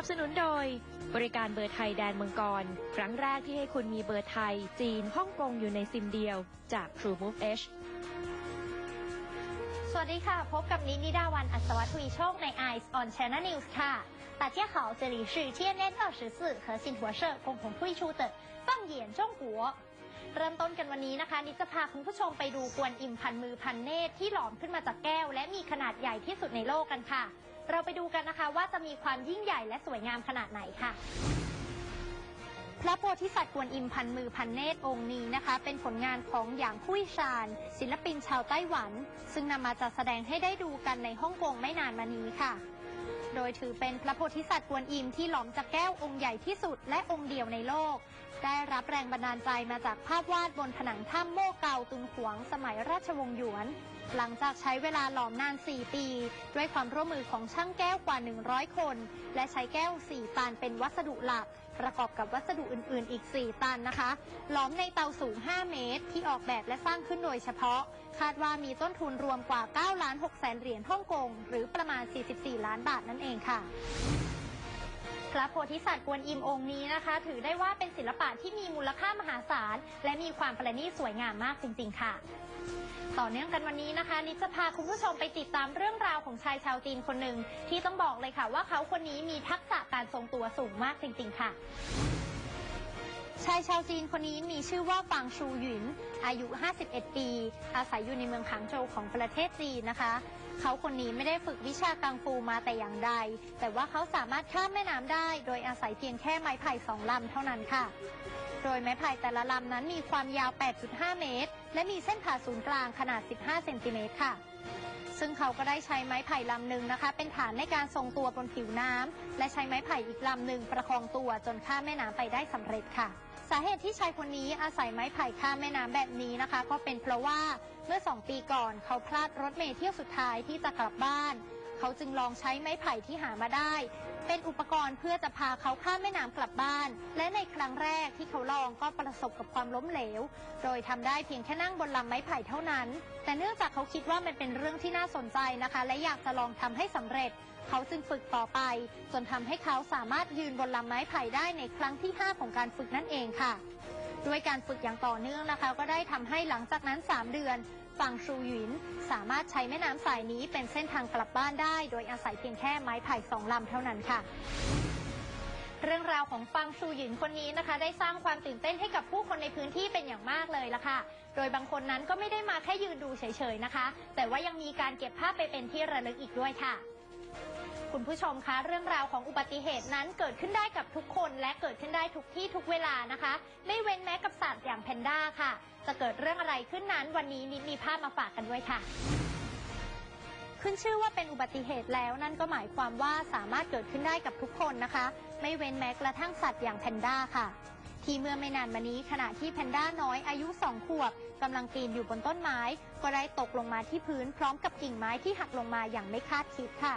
สนุนโดย บริการเบอร์ไทยแดนเมืองกร ครั้งแรกที่ให้คุณมีเบอร์ไทย จีน ฮ่องกงอยู่ในซิมเดียว จาก TrueMove H สวัสดีค่ะ พบกับนิดนิดาวันอัศวทวีโชคใน Eyes on Channel News ค่ะ大家好这里是 TNN 24和信托社共同推出的放眼中国เริ่มต้นกันวันนี้นะคะ นิดจะพาคุณผู้ชมไปดูกวนอิมพันมือพันเนตรที่หลอมขึ้นมาจากแก้ว และมีขนาดใหญ่ที่สุดในโลกกันค่ะ เราไปดูกันนะคะว่าจะมีความยิ่งใหญ่และสวยงามขนาดไหนค่ะ พระโพธิสัตว์กวนอิมพันมือพันเนตรองค์นี้นะคะ เป็นผลงานของหยางคุยชานศิลปินชาวไต้หวัน ซึ่งนำมาจัดแสดงให้ได้ดูกันในฮ่องกงไม่นานมานี้ค่ะ โดยถือเป็นพระโพธิสัตว์กวนอิมที่หลอมจากแก้วองค์ใหญ่ที่สุดและองค์เดียวในโลก ได้รับแรงบันดาลใจมาจากภาพวาดบนผนังถ้ำโม่เก่าตุนขวางสมัยราชวงศ์หยวน หลังจากใช้เวลาหลอมนาน 4 ปี ด้วยความร่วมมือของช่างแก้วกว่า 100 คน และใช้แก้ว 4 ตันเป็นวัสดุหลัก ประกอบกับวัสดุอื่น ๆ อีก 4 ตันนะคะ หลอมในเตาสูง 5 เมตร ที่ออกแบบและสร้างขึ้นโดยเฉพาะ คาดว่ามีต้นทุนรวมกว่า9ล้าน6แสนเหรียญฮ่องกงหรือประมาณ 44 ล้านบาทนั่นเองค่ะ พระโพธิสัตว์กวนอิมองค์นี้นะคะ ถือได้ว่าเป็นศิลปะที่มีมูลค่ามหาศาล และมีความประณีตสวยงามมากจริง ๆ ค่ะ ต่อเนื่องกันวันนี้นะคะ นิดจะพาคุณผู้ชมไปติดตามเรื่องราวของชายชาวจีนคนหนึ่งที่ต้องบอกเลยค่ะ ว่าเขาคนนี้มีทักษะการทรงตัวสูงมากจริง ๆ ค่ะชายชาวจีนคนนี้มีชื่อว่าฟางชูหยิน อายุ 51 ปี อาศัยอยู่ในเมืองขางโจวของประเทศจีนนะคะ เขาคนนี้ไม่ได้ฝึกวิชากังฟูมาแต่อย่างใด แต่ว่าเขาสามารถข้ามแม่น้ำได้ โดยอาศัยเพียงแค่ไม้ไผ่สองลำเท่านั้นค่ะ โดยไม้ไผ่แต่ละลำนั้นมีความยาว 8.5 เมตร และมีเส้นผ่าศูนย์กลางขนาด 15 เซนติเมตรค่ะ ซึ่งเขาก็ได้ใช้ไม้ไผ่ลำหนึ่งนะคะ เป็นฐานในการทรงตัวบนผิวน้ำและใช้ไม้ไผ่อีกลำหนึ่งประคองตัวจนข้ามแม่น้ำไปได้สำเร็จค่ะสาเหตุที่ชายคนนี้อาศัยไม้ไผ่ข้ามแม่น้ำแบบนี้นะคะ ก็เป็นเพราะว่าเมื่อสองปีก่อนเขาพลาดรถเมล์เที่ยวสุดท้ายที่จะกลับบ้าน เขาจึงลองใช้ไม้ไผ่ที่หามาได้ เป็นอุปกรณ์เพื่อจะพาเขาข้ามแม่น้ำกลับบ้าน และในครั้งแรกที่เขาลองก็ประสบกับความล้มเหลว โดยทำได้เพียงแค่นั่งบนลำไม้ไผ่เท่านั้น แต่เนื่องจากเขาคิดว่ามันเป็นเรื่องที่น่าสนใจนะคะ และอยากจะลองทำให้สำเร็จ เขาจึงฝึกต่อไป จนทำให้เขาสามารถยืนบนลำไม้ไผ่ได้ในครั้งที่ 5 ของการฝึกนั่นเองค่ะด้วยการฝึกอย่างต่อเนื่องนะคะ ก็ได้ทำให้หลังจากนั้น 3 เดือน ฝั่งชูหยิน สามารถใช้แม่น้ำสายนี้เป็นเส้นทางกลับบ้านได้ โดยอาศัยเพียงแค่ไม้ไผ่สองลำเท่านั้นค่ะ เรื่องราวของฟังชูหยินคนนี้นะคะ ได้สร้างความตื่นเต้นให้กับผู้คนในพื้นที่เป็นอย่างมากเลยล่ะค่ะ โดยบางคนนั้นก็ไม่ได้มาแค่ยืนดูเฉยๆนะคะ แต่ว่ายังมีการเก็บภาพไปเป็นที่ระลึกอีกด้วยค่ะ คุณผู้ชมคะเรื่องราวของอุบัติเหตุนั้นเกิดขึ้นได้กับทุกคนและเกิดขึ้นได้ทุกที่ทุกเวลานะคะ ไม่เว้นแม้กับสัตว์อย่างแพนด้าค่ะ จะเกิดเรื่องอะไรขึ้นนั้นวันนี้นิดมีภาพมาฝากกันด้วยค่ะ ขึ้นชื่อว่าเป็นอุบัติเหตุแล้วนั่นก็หมายความว่าสามารถเกิดขึ้นได้กับทุกคนนะคะ ไม่เว้นแม้กระทั่งสัตว์อย่างแพนด้าค่ะที่เมื่อไม่นานมานี้ขณะที่แพนด้าน้อยอายุสองขวบกำลังปีนอยู่บนต้นไม้ ก็ได้ตกลงมาที่พื้นพร้อมกับกิ่งไม้ที่หักลงมาอย่างไม่คาดคิดค่ะ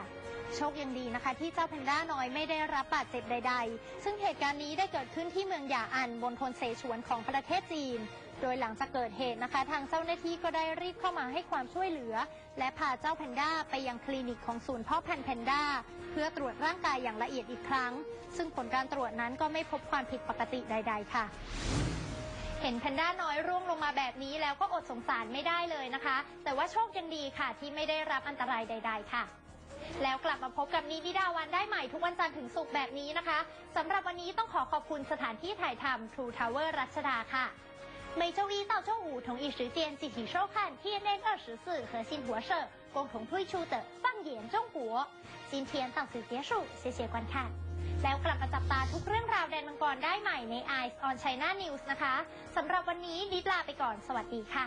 โชคยังดีนะคะ ที่เจ้าแพนด้าน้อยไม่ได้รับบาดเจ็บใด ๆ ซึ่งเหตุการณ์นี้ได้เกิดขึ้นที่เมืองหยาอันบนทนเสฉวนของประเทศจีน โดยหลังจากเกิดเหตุนะคะ ทางเจ้าหน้าที่ก็ได้รีบเข้ามาให้ความช่วยเหลือ และพาเจ้าแพนด้าไปยังคลินิกของศูนย์พ่อพันธุ์แพนด้าเพื่อตรวจร่างกายอย่างละเอียดอีกครั้ง ซึ่งผลการตรวจนั้นก็ไม่พบความผิดปกติใด ๆ ค่ะเห็นแพนด้าน้อยร่วงลงมาแบบนี้แล้วก็อดสงสารไม่ได้เลยนะคะ แต่ว่าโชคยังดีค่ะที่ไม่ได้รับอันตรายใด ๆ ค่ะ แล้วกลับมาพบกับนีนิดาวันได้ใหม่ทุกวันจันทร์ถึงศุกร์แบบนี้นะคะสำหรับวันนี้ต้องขอขอบคุณสถานที่ถ่ายทำ True Tower รัชดาค่ะ每周一到周五同一时间敬请收看 TNN 二十四和信博社共同推出的《放眼中国》。今天到此结束，谢谢观看。แล้วกลับมาจับตาทุกเรื่องราวแดนมังกรได้ใหม่ใน Eyes on China News นะคะสำหรับวันนี้นิดลาไปก่อน สวัสดีค่ะ